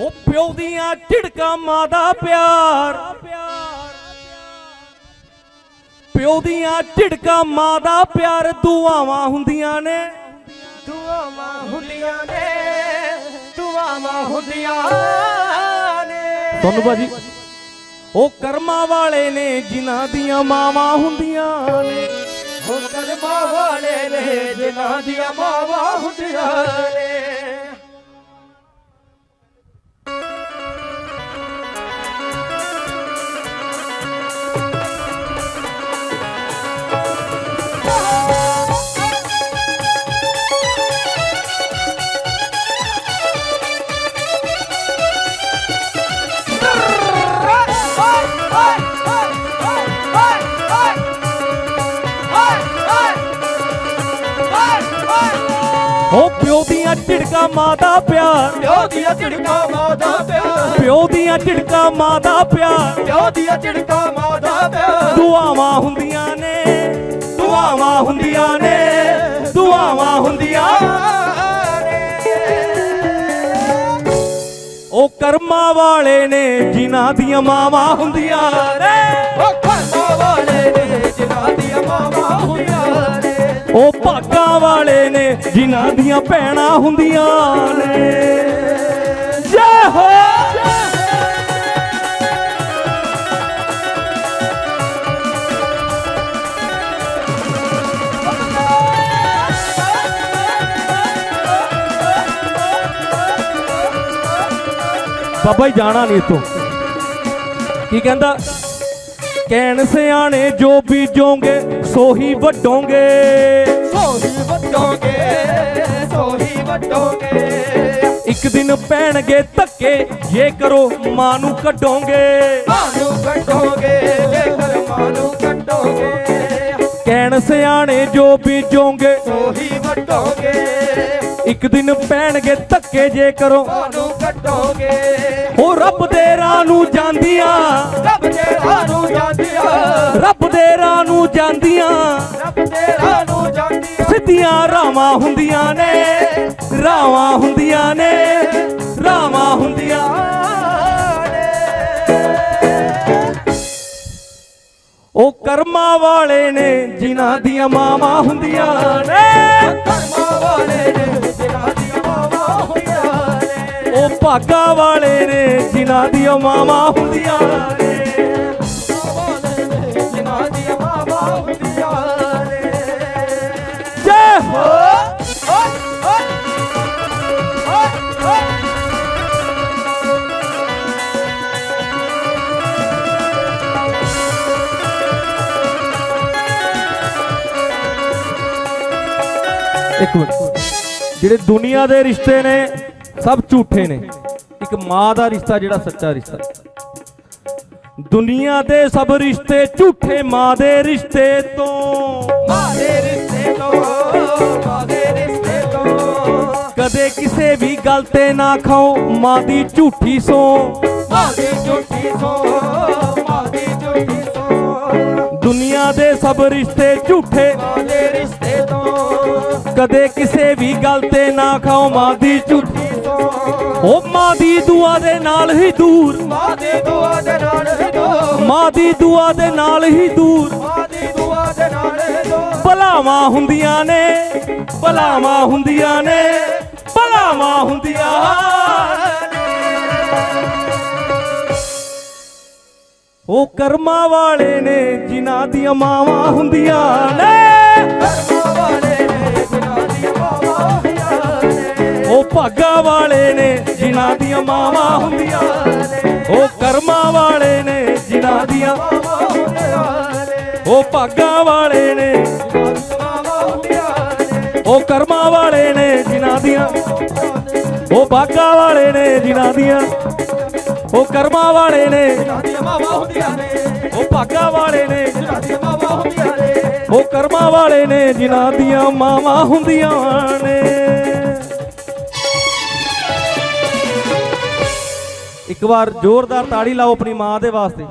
ਉਹ ਪਿਓ ਦੀਆਂ ਝਿੜਕਾਂ ਮਾਂ ਦਾ ਪਿਆਰ। ਪਿਓ ਦੀਆਂ ਝਿੜਕਾਂ ਮਾਂ ਦਾ ਪਿਆਰ ਦੁਆਵਾਂ ਹੁੰਦੀਆਂ ਨੇ। ਦੁਆਵਾਂ ਹੁੰਦੀਆਂ ਨੇ ਦੁਆਵਾਂ ਹੁੰਦੀਆਂ ਨੇ। ਤੁਹਾਨੂੰ ਭਾਜੀ ਉਹ ਕਰਮਾਂ ਵਾਲੇ ਨੇ ਜਿਨ੍ਹਾਂ ਦੀਆਂ ਮਾਵਾਂ ਹੁੰਦੀਆਂ ਨੇ। ਹੋ ਕਰਮਾਂ ਵਾਲੇ ਨੇ ਜਿਨ੍ਹਾਂ ਦੀਆਂ ਮਾਵਾਂ ਹੁੰਦੀਆਂ ਉਹ ਪਿਓ ਦੀਆਂ ਝਿੜਕਾਂ ਮਾਂ ਦਾ ਪਿਆਰ। ਪਿਓ ਦੀਆਂ ਝਿੜਕਾਂ ਮਾਂ ਦਾ ਪਿਆਰ। ਪਿਓ ਦੀਆਂ ਝਿੜਕਾਂ ਮਾਂ ਦਾ ਪਿਆਰ। ਪਿਓ ਦੀਆਂ ਝਿੜਕਾਂ ਮਾਂ ਦਾ ਪਿਆਰ। ਦੁਆਵਾਂ ਹੁੰਦੀਆਂ ਨੇ ਦੁਆਵਾਂ ਹੁੰਦੀਆਂ ਨੇ ਦੁਆਵਾਂ ਹੁੰਦੀਆਂ। ਉਹ ਕਰਮਾਂ ਵਾਲੇ ਨੇ ਜਿਨ੍ਹਾਂ ਦੀਆਂ ਮਾਵਾਂ ਹੁੰਦੀਆਂ ਨੇ। ਉਹ ਕਰਮਾਂ ਵਾਲੇ ਨੇ ਉਹ ਭਾਗਾਂ ਵਾਲੇ ਨੇ, ਜਿਨ੍ਹਾਂ ਦੀਆਂ ਭੈਣਾਂ ਹੁੰਦੀਆਂ ਨੇ। ਜੈ ਹੋ! ਬਾਬਾ ਜੀ ਜਾਣਾ ਨਹੀਂ ਇਤੋਂ ਕੀ ਕਹਿੰਦਾ? ਕਹਿਣ ਸਿਆਣੇ ਜੋ ਬੀਜੋਗੇ ਸੋਹੀ ਵੱਡੋਗੇ ਸੋਹੀ ਵੱਡੋਗੇ ਸੋਹੀ ਵੱਡੋਗੇ ਇੱਕ ਦਿਨ ਪੈਣਗੇ ਧੱਕੇ ਜੇ ਕਰੋ ਮਾਂ ਨੂੰ ਕੱਢੋਗੇ। ਮਾਨੂੰ ਕੱਢੋਗੇ ਜੇਕਰ ਮਾਨੂੰ ਕੱਢੋਗੇ। ਕਹਿਣ ਸਿਆਣੇ ਜੋ ਬੀਜੋਗੇ ਸੋਹੀ ਵੱਡੋਗੇ ਇੱਕ ਦਿਨ ਪੈਣਗੇ ਧੱਕੇ ਜੇ ਕਰੋ ਮਾਨੂੰ ਕੱਢੋਗੇ। ਰੱਬ ਦੇ ਰਾਹ ਨੂੰ ਜਾਂਦੀਆਂ। ਰੱਬ ਦੇ ਰਾਹ ਨੂੰ ਜਾਂਦੀਆਂ। ਸਿੱਧੀਆਂ ਰਾਵਾਂ ਹੁੰਦੀਆਂ ਨੇ ਰਾਵਾਂ ਹੁੰਦੀਆਂ ਨੇ ਰਾਵਾਂ ਹੁੰਦੀਆਂ ਉਹ ਕਰਮਾਂ ਵਾਲੇ ਨੇ ਜਿਨ੍ਹਾਂ ਦੀਆਂ ਮਾਵਾਂ ਹੁੰਦੀਆਂ ਨੇ। ਕਰਮਾਂ ਵਾਲੇ ਨੇ ਜਿਨ੍ਹਾਂ ਦੀਆਂ ਮਾਵਾਂ ਹੁੰਦੀਆਂ ਨੇ। ਉਹ ਭਾਗਾਂ ਵਾਲੇ ਨੇ ਜਿਨ੍ਹਾਂ ਦੀਆਂ ਮਾਵਾਂ ਹੁੰਦੀਆਂ ਨੇ। ਇੱਕ ਮਿੰਟ। ਜਿਹੜੇ ਦੁਨੀਆ ਦੇ ਰਿਸ਼ਤੇ ਨੇ, ਸਭ ਝੂਠੇ ਨੇ। ਇੱਕ ਮਾਂ ਦਾ ਰਿਸ਼ਤਾ, ਜਿਹੜਾ ਸੱਚਾ ਰਿਸ਼ਤਾ ਹੈ। ਦੁਨੀਆ ਦੇ ਸਭ ਰਿਸ਼ਤੇ ਝੂਠੇ, ਮਾਂ ਦੇ ਰਿਸ਼ਤੇ ਤੋਂ। ਮਾਂ ਦੇ ਰਿਸ਼ਤੇ ਤੋਂ, ਮਾਂ ਦੇ ਰਿਸ਼ਤੇ ਤੋਂ। ਕਦੇ ਕਿਸੇ ਵੀ ਗੱਲ ਤੇ ਨਾ ਖਾਓ, ਮਾਂ ਦੀ ਝੂਠੀ ਸੋ। ਮਾਂ ਦੀ ਝੂਠੀ ਸੋ, ਮਾਂ ਦੀ ਝੂਠੀ ਸੋ। ਦੁਨੀਆ ਦੇ ਸਭ ਰਿਸ਼ਤੇ ਝੂਠੇ। ਮਾਂ ਦੇ ਕਦੇ ਕਿਸੇ ਵੀ ਗੱਲ ਤੇ ਨਾ ਖਾਓ ਮਾਂ ਦੀ ਝੂਠੀ। ਸੋ ਉਹ ਮਾਂ ਦੀ ਦੁਆ ਦੇ ਨਾਲ ਹੀ ਦੂਰ। ਮਾਂ ਦੀ ਦੁਆ ਦੇ ਨਾਲ ਹੈ ਦੋ ਮਾਂ ਦੀ ਦੁਆ ਦੇ ਨਾਲ ਹੀ ਦੂਰ। ਮਾਂ ਦੀ ਦੁਆ ਦੇ ਨਾਲ ਹੈ ਦੋ ਭਲਾਵਾਂ ਹੁੰਦੀਆਂ ਨੇ, ਭਲਾਵਾਂ ਹੁੰਦੀਆਂ ਨੇ, ਭਲਾਵਾਂ ਹੁੰਦੀਆਂ ਉਹ ਕਰਮਾਂ ਵਾਲੇ ਨੇ, ਜਿਨ੍ਹਾਂ ਦੀਆਂ ਮਾਵਾਂ ਹੁੰਦੀਆਂ ਨੇ। ਭਾਗਾਂ ਵਾਲੇ ਨੇ, ਜਿਨ੍ਹਾਂ ਦੀਆਂ ਮਾਵਾਂ ਹੁੰਦੀਆਂ ਉਹ ਕਰਮਾਂ ਵਾਲੇ ਨੇ, ਜਿਨ੍ਹਾਂ ਦੀਆਂ ਉਹ ਭਾਗਾਂ ਵਾਲੇ ਨੇ, ਉਹ ਕਰਮਾਂ ਵਾਲੇ ਨੇ, ਜਿਨ੍ਹਾਂ ਦੀਆਂ ਉਹ ਭਾਗਾਂ ਵਾਲੇ ਨੇ, ਜਿਨ੍ਹਾਂ ਦੀਆਂ ਉਹ ਕਰਮਾਂ ਵਾਲੇ ਨੇ। ਜਿਨ੍ਹਾਂ ਦੀਆਂ ਮਾਵਾਂ ਹੁੰਦੀਆਂ ਨੇ ਉਹ ਭਾਗਾਂ ਵਾਲੇ ਨੇ ਜਿਨ੍ਹਾਂ ਦੀਆਂ ਮਾਵਾਂ ਹੁੰਦੀਆਂ ਨੇ, ਉਹ ਕਰਮਾਂ ਵਾਲੇ ਨੇ, ਜਿਨ੍ਹਾਂ ਦੀਆਂ ਮਾਵਾਂ ਹੁੰਦੀਆਂ ਨੇ। ਇੱਕ ਵਾਰ ਜ਼ੋਰਦਾਰ ਤਾੜੀ ਲਾਓ ਆਪਣੀ ਮਾਂ ਦੇ ਵਾਸਤੇ।